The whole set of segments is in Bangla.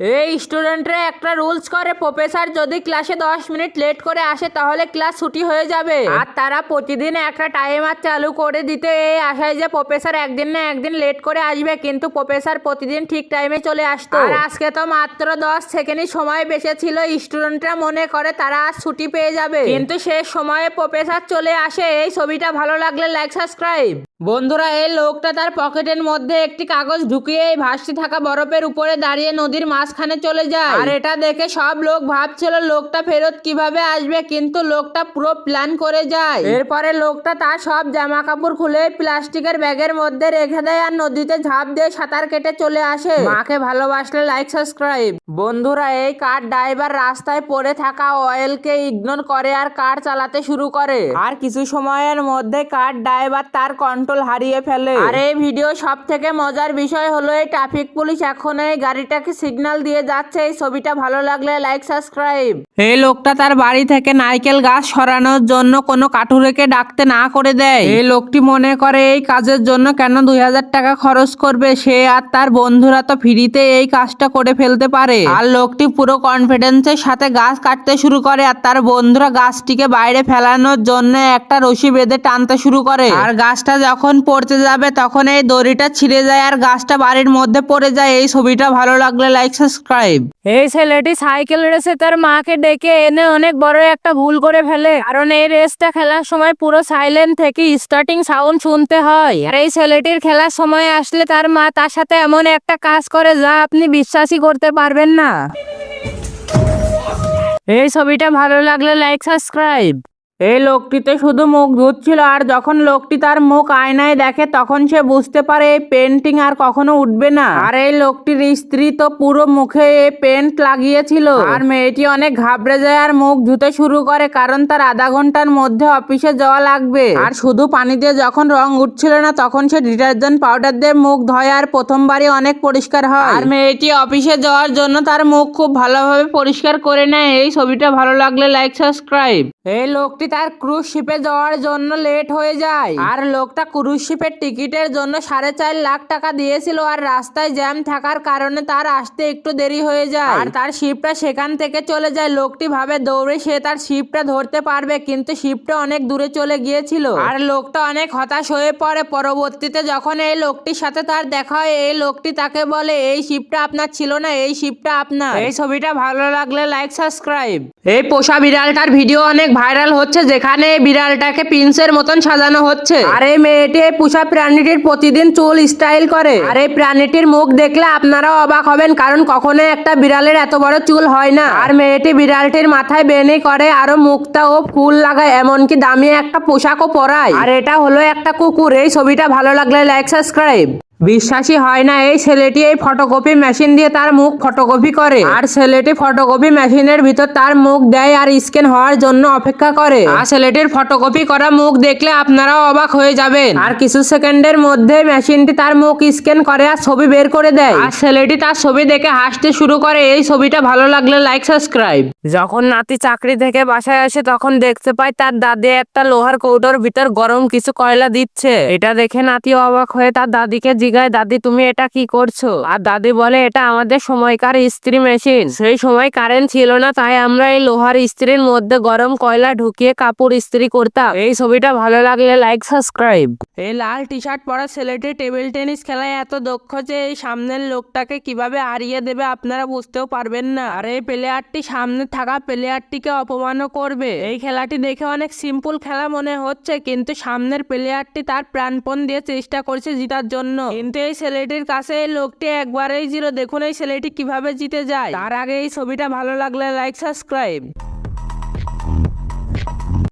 এই স্টুডেন্টরা একটা রুলস করে প্রফেসর যদি ক্লাসে দশ মিনিট লেট করে আসে তাহলে ক্লাস ছুটি হয়ে যাবে। আর তারা প্রতিদিন একটা টাইমার চালু করে দিতে এই আশায় যে প্রফেসর একদিন না একদিন লেট করে আসবে কিন্তু প্রফেসর প্রতিদিন ঠিক টাইমে চলে আসতো। আর আজকে তো মাত্র দশ সেকেন্ডই সময় বেঁচে ছিল স্টুডেন্টরা মনে করে তারা আজ ছুটি পেয়ে যাবে। কিন্তু শেষ সময়ে প্রফেসর চলে আসে এই ছবিটা ভালো লাগলে লাইক সাবস্ক্রাইব বন্ধুরা এই লোকটা তার পকেটের মধ্যে একটি কাগজ ঢুকিয়ে এই ভাসতে থাকা বরফের উপরে দাঁড়িয়ে নদীর মাঝখানে চলে যায়। আর এটা দেখে সব লোক ভাবছিল, লোকটা ফেরত কীভাবে আসবে? কিন্তু লোকটা পুরো প্ল্যান করে যায়। এরপরে লোকটা তার সব জামা কাপড় খুলে প্লাস্টিকের ব্যাগের মধ্যে রেখে দেয় আর নদীতে ঝাঁপ দিয়ে সাঁতার কেটে চলে আসে। মাকে ভালোবাসলে লাইক সাবস্ক্রাইব বন্ধুরা, এই কার ড্রাইভার রাস্তায় পড়ে থাকা অয়েলকে ইগনোর করে আর কার চালাতে শুরু করে? আর কিছু সময়ের মধ্যে কার ড্রাইভার তার কন্ট্রোল হারিয়ে ফেলে। আর এই ভিডিও সব থেকে মজার বিষয় হলো, এই ট্রাফিক পুলিশ এখন এই গাড়িটাকে সিগন্যাল দিয়ে যাচ্ছে। এই ছবিটা ভালো লাগলে লাইক সাবস্ক্রাইব এই লোকটা তার বাড়ি থেকে নারকেল গাছ সরানোর জন্য কোনো কাঠুরেকে ডাকতে না করে দেয়। এই লোকটি মনে করে এই কাজের জন্য কেন দুই হাজার টাকা খরচ করবে? সে আর তার বন্ধুরা তো ফ্রিতে এই কাজটা করে ফেলতে পারে। আর লোকটি পুরো কনফিডেন্সের সাথে গাছ কাটতে শুরু করে আর তার বন্ধুরা গাছটিকে বাইরে ফেলানোর জন্য একটা রশি বেঁধে টানতে শুরু করে। আর গাছটা যখন পড়তে যাবে তখন এই দড়িটা ছিঁড়ে যায় আর গাছটা বাড়ির মধ্যে পড়ে যায়। এই ছবিটা ভালো লাগলে লাইক সাবস্ক্রাইব। এই ছেলেটি সাইকেল রেসে তার মাকে ডেকে এনে অনেক বড় একটা ভুল করে ফেলে। কারণ এই রেসটা খেলার সময় পুরো সাইলেন্ট থেকে স্টার্টিং সাউন্ড শুনতে হয়। আর এই ছেলেটির খেলার সময় আসলে তার মা তার সাথে এমন একটা কাজ করে যা আপনি বিশ্বাসই করতে পারবেন না। এই ছবিটা ভালো লাগলে লাইক, সাবস্ক্রাইব। এই লোকটিতে শুধু মুখ ধুচ্ছিল আর যখন লোকটি তার মুখ আয়নায় দেখে তখন সে বুঝতে পারে এই পেন্টিং আর কখনো উঠবে না। আর এই লোকটির স্ত্রী তো পুরো মুখে এই পেন্ট লাগিয়েছিল। আর মেয়েটি অনেক ঘাবড়ে যায় আর মুখ ধুতে শুরু করে কারণ তার আধা ঘণ্টার মধ্যে অফিসে যাওয়া লাগবে। আর শুধু পানি দিয়ে যখন রং উঠছিল না তখন সে ডিটারজেন্ট পাউডার দিয়ে মুখ ধয় আর প্রথমবারই অনেক পরিষ্কার হয়। আর মেয়েটি অফিসে যাওয়ার জন্য তার মুখ খুব ভালোভাবে পরিষ্কার করে নেয়। এই ছবিটা ভালো লাগলে লাইক, সাবস্ক্রাইব। এই লোকটি তার ক্রুজ শিপে যাওয়ার জন্য লেট হয়ে যায়। আর লোকটা ক্রুজ শিপের টিকিটের জন্য সাড়ে চার লাখ টাকা দিয়েছিল আর রাস্তায় জ্যাম থাকার কারণে তার আসতে একটু দেরি হয়ে যায়। আর তার শিপটা সেখান থেকে চলে যায়। লোকটি ভাবে দৌড়ে সে তার শিপটা ধরতে পারবে, কিন্তু শিপটা অনেক দূরে চলে গিয়েছিল। আর লোকটা অনেক হতাশ হয়ে পড়ে। পরবর্তীতে যখন এই লোকটির সাথে তার দেখা হয়, এই লোকটি তাকে বলে, এই শিপটা আপনার ছিল না, এই শিপটা আপনার। এই ছবিটা ভালো লাগলে লাইক সাবস্ক্রাইব এই পোষা বিড়ালটার ভিডিও অনেক ভাইরাল হচ্ছে। যেখানে এই বিড়ালটাকে প্রিন্সের মতন সাজানো হচ্ছে। আর এই মেয়েটি এই পোষা প্রাণীটির প্রতিদিন চুল স্টাইল করে। আর এই প্রাণীটির মুখ দেখলে আপনারাও অবাক হবেন কারণ কখনো একটা বিড়ালের এত বড় চুল হয় না। আর মেয়েটি বিড়ালটির মাথায় বেনি করে আরও মুখটা ও ফুল লাগায় এমনকি দামি একটা পোশাকও পরায়। আর এটা হলো একটা কুকুর। এই ছবিটা ভালো লাগলে লাইক সাবস্ক্রাইব বিশ্বাসই হয় না, এই ছেলেটি এই ফটোকপি মেশিন দিয়ে তার মুখ ফটোকপি করে। আর ছেলেটি ফটোকপি মেশিনের ভিতর তার মুখ দেয় আর স্ক্যান হওয়ার জন্য অপেক্ষা করে। আর ছেলেটির ফটোকপি করা মুখ দেখলে আপনারাও অবাক হয়ে যাবেন। আর কিছু সেকেন্ডের মধ্যে মেশিনটি তার মুখ স্ক্যান করে আর ছবি বের করে দেয়। আর ছেলেটি তার ছবি দেখে হাসতে শুরু করে। এই ছবিটা ভালো লাগলে লাইক সাবস্ক্রাইব যখন নাতি চাকরি থেকে বাসায় আসে, তখন দেখতে পায় তার দাদি একটা লোহার কৌটোর ভিতর গরম কিছু কয়লা দিচ্ছে। এটা দেখে নাতি অবাক হয়ে তার দাদিকে জিগায় দাদি, তুমি এটা কি করছ? আর দাদি বলে, এটা আমাদের সময়কার ইস্ত্রি মেশিন। সেই সময় কারেন্ট ছিল না, তাই আমরা এই লোহার ইস্ত্রির মধ্যে গরম কয়লা ঢুকিয়ে কাপড় ইস্ত্রি করতাম। এই ছবিটা ভালো লাগলে লাইক, সাবস্ক্রাইব। এই লাল টি শার্ট পরা ছেলেটি টেবিল টেনিস খেলায় এত দক্ষ যে এই সামনের লোকটাকে কীভাবে হারিয়ে দেবে আপনারা বুঝতেও পারবেন না। আর এই প্লেয়ারটি সামনে থাকা প্লেয়ারটিকে অপমানও করবে। এই খেলাটি দেখে অনেক সিম্পল খেলা মনে হচ্ছে, কিন্তু সামনের প্লেয়ারটি তার প্রাণপণ দিয়ে চেষ্টা করছে জিতার জন্য। কিন্তু এই ছেলেটির কাছে এই লোকটি একবারেই জিরো দেখুন এই ছেলেটি কীভাবে জিতে যায়। তার আগে এই ছবিটা ভালো লাগলে লাইক সাবস্ক্রাইব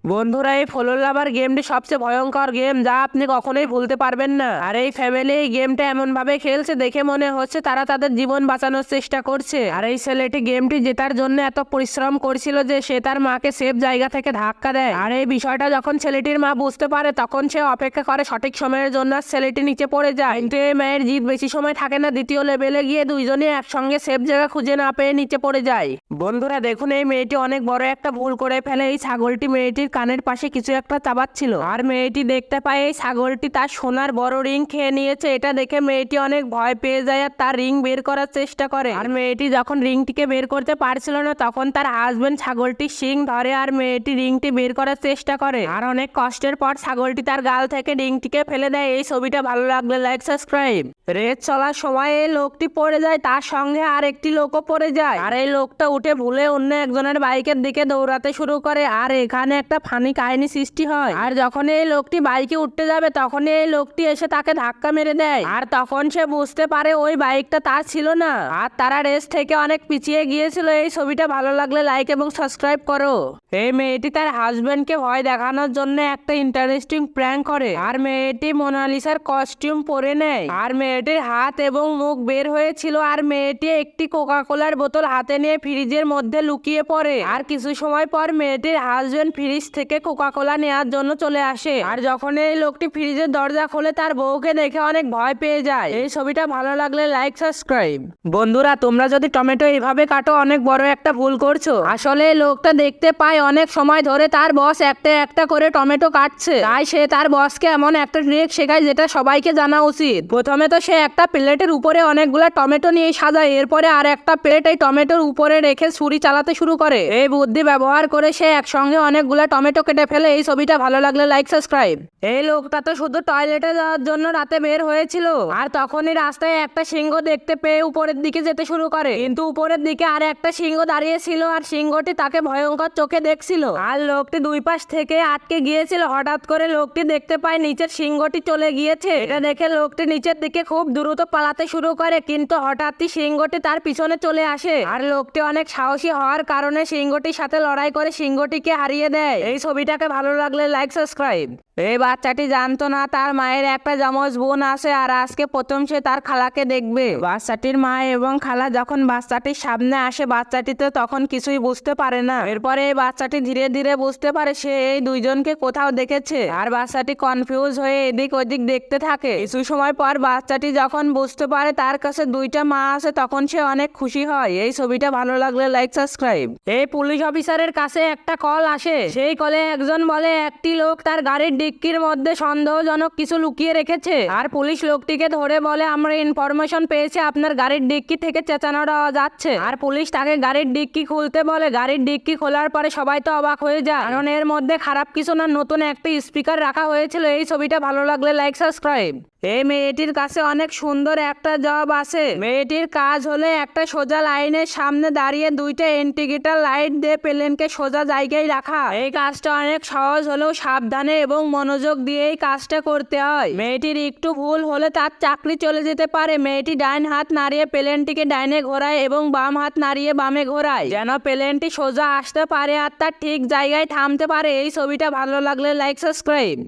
বন্ধুরা, এই ফলোর লাভার গেমটি সবচেয়ে ভয়ঙ্কর গেম, যা আপনি কখনোই ভুলতে পারবেন না। আর এই ফ্যামিলি এই গেমটা এমন ভাবে খেলছে, দেখে মনে হচ্ছে তারা তাদের জীবন বাঁচানোর চেষ্টা করছে। আর এই ছেলেটি গেমটি জেতার জন্য এত পরিশ্রম করছিল যে সে তার মাকে সেফ জায়গা থেকে ধাক্কা দেয়। আর এই বিষয়টা যখন ছেলেটির মা বুঝতে পারে, তখন সে অপেক্ষা করে সঠিক সময়ের জন্য ছেলেটি নিচে পড়ে যায়। কিন্তু এই মায়ের জিত বেশি সময় থাকে না, দ্বিতীয় লেভেলে গিয়ে দুইজনে একসঙ্গে সেফ জায়গা খুঁজে না পেয়ে নিচে পড়ে যায়। বন্ধুরা, দেখুন, এই মেয়েটি অনেক বড় একটা ভুল করে ফেলে। এই ছাগলটি মেয়েটির কানের পাশে কিছু একটা চাবাচ্ছিল আর মেয়েটি দেখতে পায় এই ছাগলটি তার সোনার বড় রিং খেয়ে নিয়েছে। এটা দেখে মেয়েটি অনেক ভয় পেয়ে যায় আর তার রিং বের করার চেষ্টা করে। আর মেয়েটি যখন রিংটিকে বের করতে পারছিল না, তখন তার হাজবেন্ড ছাগলটি শিং ধরে আর মেয়েটি রিংটি বের করার চেষ্টা করে। আর অনেক কষ্টের পর ছাগলটি তার গাল থেকে রিংটিকে ফেলে দেয়। এই ছবিটা ভালো লাগলে লাইক সাবস্ক্রাইব রেস চলার সময় এই লোকটি পড়ে যায়, তার সঙ্গে আর একটি লোকও পড়ে যায়। আর এই লোকটা উঠে ভুলে অন্য একজনের বাইকের দিকে দৌড়াতে শুরু করে। আর এখানে একটা ফানি কাহিনী সৃষ্টি হয়। আর যখন এই লোকটি বাইকে উঠতে যাবে তখন এই লোকটি এসে তাকে ধাক্কা মেরে দেয়। আর তখন সে বুঝতে পারে ওই বাইকটা তার ছিল না। আর তারা রেস থেকে অনেক পিছিয়ে গিয়েছিল। এই ছবিটা ভালো লাগলে লাইক এবং সাবস্ক্রাইব করো। এই মেয়েটি তার হাজবেন্ডকে ভয় দেখানোর জন্য একটা ইন্টারেস্টিং প্র্যাঙ্ক করে। আর মেয়েটি মোনালিসার কস্টিউম পরে নেয়। আর মেয়েটির হাত এবং মুখ বের হয়েছিল। আর মেয়েটি একটি কোকা কোলার বোতল হাতে নিয়ে ফ্রিজের মধ্যে লুকিয়ে পড়ে। আর কিছু সময় পর মেয়েটির হাজবেন্ড ফ্রিজ থেকে কোকা কোলা নেওয়ার জন্য চলে আসে। আর যখন এই লোকটি ফ্রিজের দরজা খোলে, তার বউকে দেখে অনেক ভয় পেয়ে যায়। এই ছবিটা ভালো লাগলে লাইক সাবস্ক্রাইব বন্ধুরা, তোমরা যদি টমেটো এইভাবে কাটো, অনেক বড় একটা ভুল করছ। আসলে লোকটা দেখতে পায় অনেক সময় ধরে তার বস একটা একটা করে টমেটো কাটছে। তাই সে তার বসকে এমন একটা ট্রিক শেখায়, যেটা সবাইকে জানা উচিত। প্রথমে তো সে একটা প্লেটের উপরে অনেকগুলা টমেটো নিয়ে সাজায়, এরপরে আর একটা প্লেট এই টমেটোর উপরে রেখে ছুরি চালাতে শুরু করে। এই বুদ্ধি ব্যবহার করে সে একসঙ্গে অনেকগুলা টমেটো কেটে ফেলে এই ছবিটা ভালো লাগলে লাইক সাবস্ক্রাইব এই লোকটা তো শুধু টয়লেটে যাওয়ার জন্য রাতে বের হয়েছিল। আর তখনই রাস্তায় একটা সিংহ দেখতে পেয়ে উপরের দিকে যেতে শুরু করে। কিন্তু উপরের দিকে আর একটা সিংহ দাঁড়িয়ে ছিল আর সিংহটি তাকে ভয়ঙ্কর চোখে দেখছিল। আর লোকটি দুই পাশ থেকে আটকে গিয়েছিল। হঠাৎ করে লোকটি দেখতে পায় নিচের সিংহটি চলে গিয়েছে। এটা দেখে লোকটি নিচের দিকে খুব দ্রুত পালাতে শুরু করে। কিন্তু হঠাৎই সিংহটি তার পিছনে চলে আসে। আর লোকটি অনেক সাহসী হওয়ার কারণে সিংহটির সাথে লড়াই করে সিংহটিকে হারিয়ে দেয়। এই ছবিটাকে ভালো লাগলে লাইক সাবস্ক্রাইব এই বাচ্চাটি জানতো না তার মায়ের একটা জমজ বোন আছে আর আজকে প্রথম সে তার খালাকে দেখবে। বাচ্চাটির মা এবং খালা যখন বাচ্চাটির সামনে আসে, বাচ্চাটি তো তখন কিছুই বুঝতে পারে না। এরপরে এই বাচ্চাটি ধীরে ধীরে বুঝতে পারে সে এই দুইজনকে কোথাও দেখেছে আর বাচ্চাটি কনফিউজ হয়ে এদিক ওদিক দেখতে থাকে। কিছু সময় পর বাচ্চাটি যখন বুঝতে পারে তার কাছে দুইটা মা আছে, তখন সে অনেক খুশি হয়। এই ছবিটা ভালো লাগলে লাইক সাবস্ক্রাইব এই পুলিশ অফিসারের কাছে একটা কল আসে। সেই কলে একজন বলে, একটি লোক তার গাড়ির ডিক্কির মধ্যে সন্দেহজনক কিছু লুকিয়ে রেখেছে। আর পুলিশ লোকটিকে ধরে বলে, আমরা ইনফরমেশন পেয়েছি, আপনার গাড়ির ডিক্কি থেকে চেঁচানো যাচ্ছে। আর পুলিশ তাকে গাড়ির ডিক্কি খুলতে বলে, গাড়ির ডিক্কি খোলার পরে সবাই তো অবাক হয়ে যায়। কারণ এর মধ্যে খারাপ কিছু না, নতুন একটা স্পিকার রাখা হয়েছিল। এই ছবিটা ভালো লাগলে লাইক, সাবস্ক্রাইব। এই মেয়েটির কাছে অনেক সুন্দর একটা জব আছে। মেয়েটির কাজ হলে একটা সোজা লাইনের সামনে দাঁড়িয়ে দুইটা ইন্টিগ্রেটার লাইট দিয়ে প্লেনকে সোজা জায়গায় রাখা। এই কাজটা অনেক সহজ হলেও সাবধানে এবং মনোযোগ দিয়ে এই কাজটা করতে হয়। মেয়েটির একটু ভুল হলে তার চাকরি চলে যেতে পারে। মেয়েটি ডাইন হাত নাড়িয়ে প্লেনটিকে ডাইনে ঘোরায় এবং বাম হাত নাড়িয়ে বামে ঘোরায়। যেন প্লেনটি সোজা আসতে পারে আর তার ঠিক জায়গায় থামতে পারে। এই ছবিটা ভালো লাগলে লাইক, সাবস্ক্রাইব।